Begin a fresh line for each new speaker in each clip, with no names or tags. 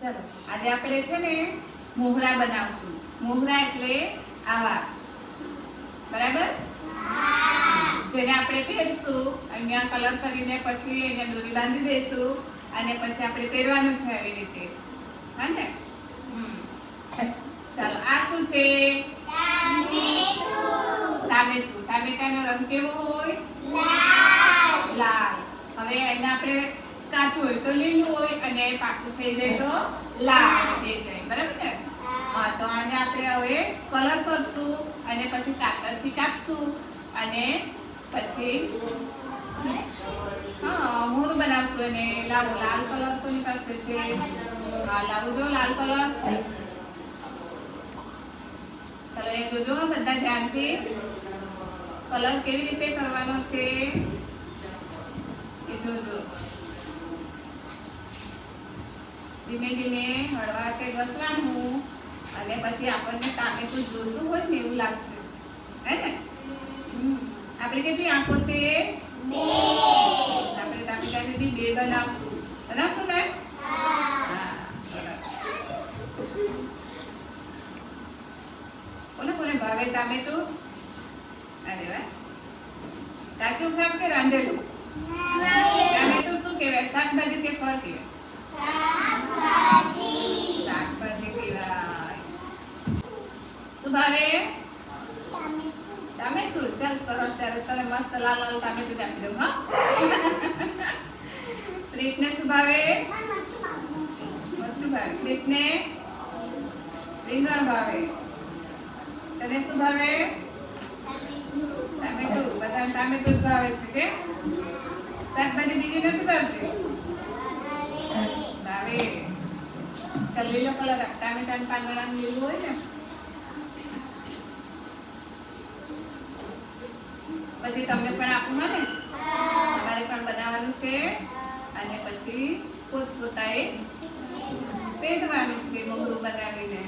ચલો, આજે આપણે છે ને મોહરા બનાવશું. મોહરા એટલે આવા. બરાબર? જેને આપણે પહેરશું, અહીંયા કલર કરીને પછી એને દોરી બાંધી દઈશું અને પછી આપણે પહેરવાનું છે આવી રીતે. હા ને. ચાલો, આ શું છે? ટામેટું ટામેટાનો રંગ કેવો હોય? લાલ. હવે એને આપણે કાચું હોય તો લીલું હોય અને પાકું થઈ જાય તો લાલ થઈ જાય, બરાબર ને? હા, તો આને આપણે હવે કલર કરશું અને પછી કાતરથી કાપશું અને પછી હા, મૂળ બનાવશું અને લાવો લાલ કલર કોની પાસે છે. હા લાવું જો લાલ કલર ચલો, એ જોજો બધા ધ્યાનથી કલર કેવી રીતે કરવાનો છે? એ જોજો. ધીમે ધીમે હળવાટે ઘસવાનું અને પછી આપણને ટામેટું જોતું હોય ને એવું લાગશે. હે ને? હમ. આપણે કેટલી આંખો છે? આપણે ટામેટાની બી બે બનાવશું. બનાવશું ને? હા બરાબર. કોને કોને ભાવે ટામેટું અરે વાહ. કાચું ખાવ કે રાંધેલું? ટામેટું શું કહેવાય? શાકભાજી કે ફળ કહેવાય? શાકભાજી કહેવાય શું? ભાવે ટામેટું ચાલ, સરસ, ત્યારે તને મસ્ત લાલ લાલ ટામેટું આપી દઉં પ્રીતને શું ભાવે ભાવે પ્રીતને? રીંગણ ભાવે તને શું ભાવે ટામેટું બધા ટામેટું જ ભાવે છે શાકભાજી બીજી નથી ભાવતી? ભાવે. ચાલ લીલો કલર ટામેટાનું પાંદડાનું લીલું હોય ને પછી તમને પણ આપું હા ને તમારે પણ બનાવવાનું છે અને પછી પોતપોતાએ પહેરવાનું છે મોઢું બનાવીને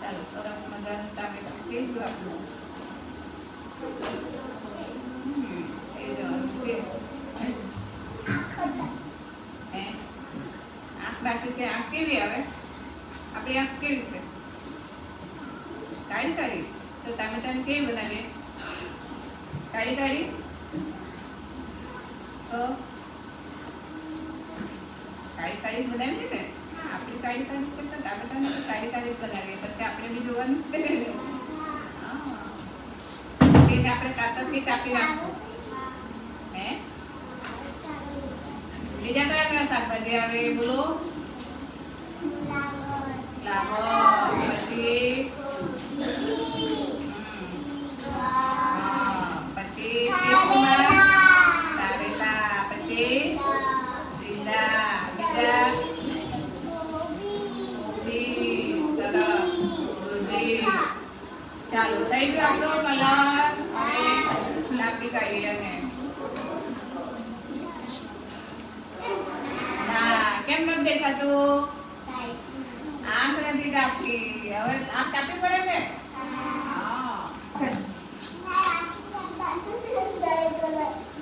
ચાલો સરસ મજાનું ટામેટું પહેર્યું આપણું કેવી આવે? આપણી આંખ કેવી છે? કાળી કાળી તો ટામેટાને કેવી બનાવીએ? કાળી કાળી તો કાળી કાળી બનાવીએ ને? આપણી કાળી કાળી છે તો ટામેટાને તો કાળી કાળી બનાવીએ. પછી આપણે બી જોવાનું છે. એને આપણે કાતરથી કાપી નાખશું. હે? બીજા કયા કયા શાકભાજી આવે? બોલો. ચાલો થઈ ગયો આપણો કલર કાપી હવે આંખ કાપી પડે ને હા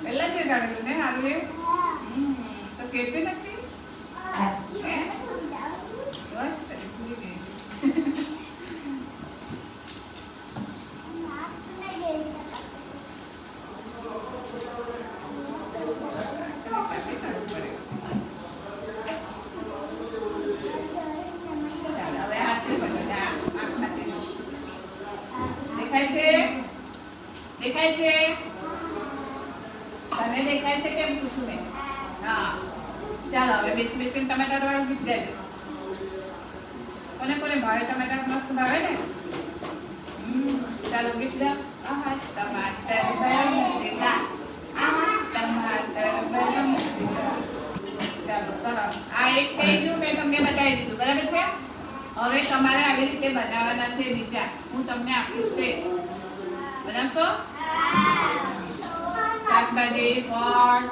પહેલા જ કાઢેલું ને સારું એ હમ, તો કહેતી નથી હે? બસ, ભૂલી ગઈ. કાપી કાઢવું પડે. ચાલો, હવે હાથથી પકડ. આ આંખ હાથે લો. દેખાય છે દેખાય છે તને દેખાય છે કેમ પૂછું મેં હા. ચાલો હવે બેસી બેસીને ટમેટા વાળું ગીત ગાજો કોને કોને ભાવે ટમેટા મસ્ત ભાવે ને? ચાલો ગીત ગાઓ આહા, ટમાટર બરમસીલા આહા, ટમાટર બરમસીલા ચાલો, સરસ. આ એક થઈ ગયું, મેં તમને બતાવી દીધું. બરાબર છે? હવે તમારે આવી રીતે બનાવવાના છે બીજા. હું તમને આપીશ તે. બનાવશો? શાકભાજી ફળ.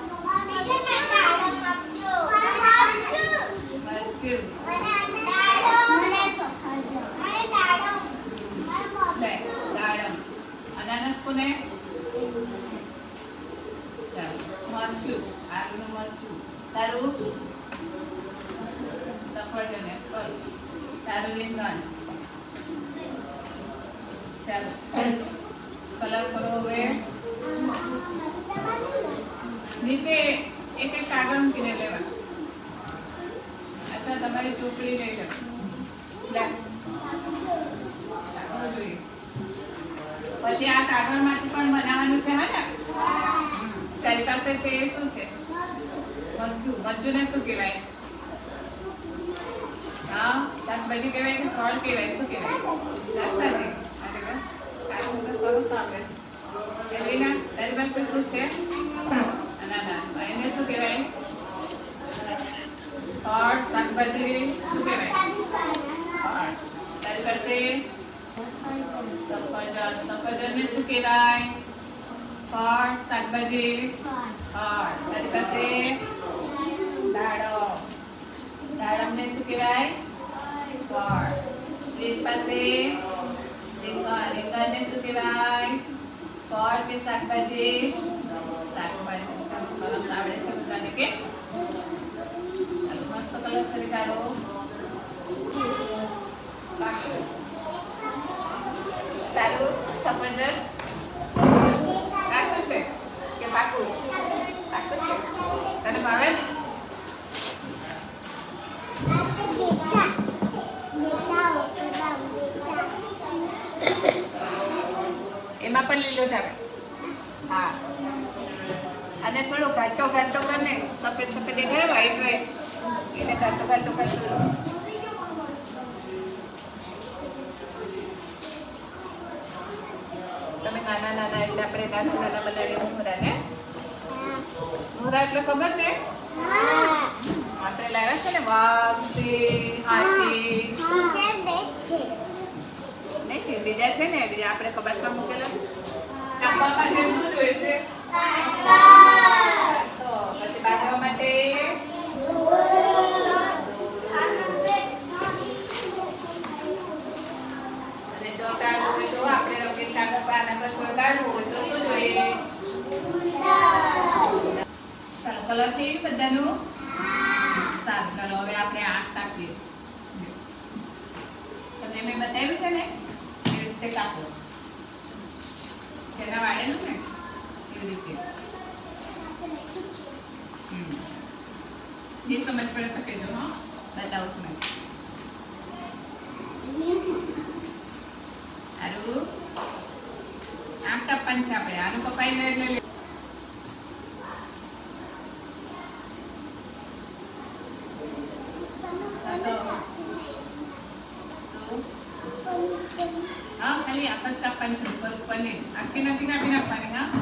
અનાનસ કોને? એક કાગળ લેવા અથવા તમારી ચોપડી લઈ લો. જોઈએ. પછી આ કાગળમાંથી પણ બનાવવાનું છે, હા ને. તારી પાસે છે એ શું છે? મરચું. મરચુંને શું કહેવાય? શું કહેવાય? છે. તારી પાસે શું છે? અનાનાસ. એને શું કહેવાય? ફળ શાકભાજી શું કહેવાય ફળ તારી પાસે સફરજન સફરજનને શું કહેવાય ફળ શાકભાજી ફળ તારી પાસે દાડમ દાડમને શું કહેવાય ફળ રીત પાસે રીંગણ રીંગણને શું કહેવાય ફળ કે શાકભાજી શાકભાજી ચાલો સરસ આવડે છે બધાને કે ચાલો મસ્ત કલર કરી કાઢો પાકું. તારું સફરજન કાચું છે કે પાકું છે તને ભાવે? એમાં પણ લીલો જ આવે હા અને થોડો ઘાટો ઘાટો કરીને સફેદ સફેદ દેખાય વાઈટ વ્હાઈટ તમે નાના નાના એટલે આપણે નાના નાના બનાવીએ મોહરા ને મોહરા એટલે ખબર ને? આપણે લાવ્યા છે ને વાઘ સિંહ નહીં બીજા છે ને, બીજા આપણે કબાટમાં મૂકેલા. કાપવા માટે શું જોઈશે તો પછી બાંધવા માટે કલર થઈ બધાનું? સારું, ચાલો હવે આપણે આંખ કાપીએ. તમને મેં બતાવ્યું છે ને, એવી રીતે કાપો. તેના વાળેલું ને, એવી રીતે. હમ. જે समझ पड़े तो હા બતાવું છું મેં સારું આમ કાપવાનું છે આપણે આનું જાય એટલે? હા ખાલી આપ જ કાપવાની છે ઉપર ઉપર નહીં આખી નથી કાપી નાખવાની હા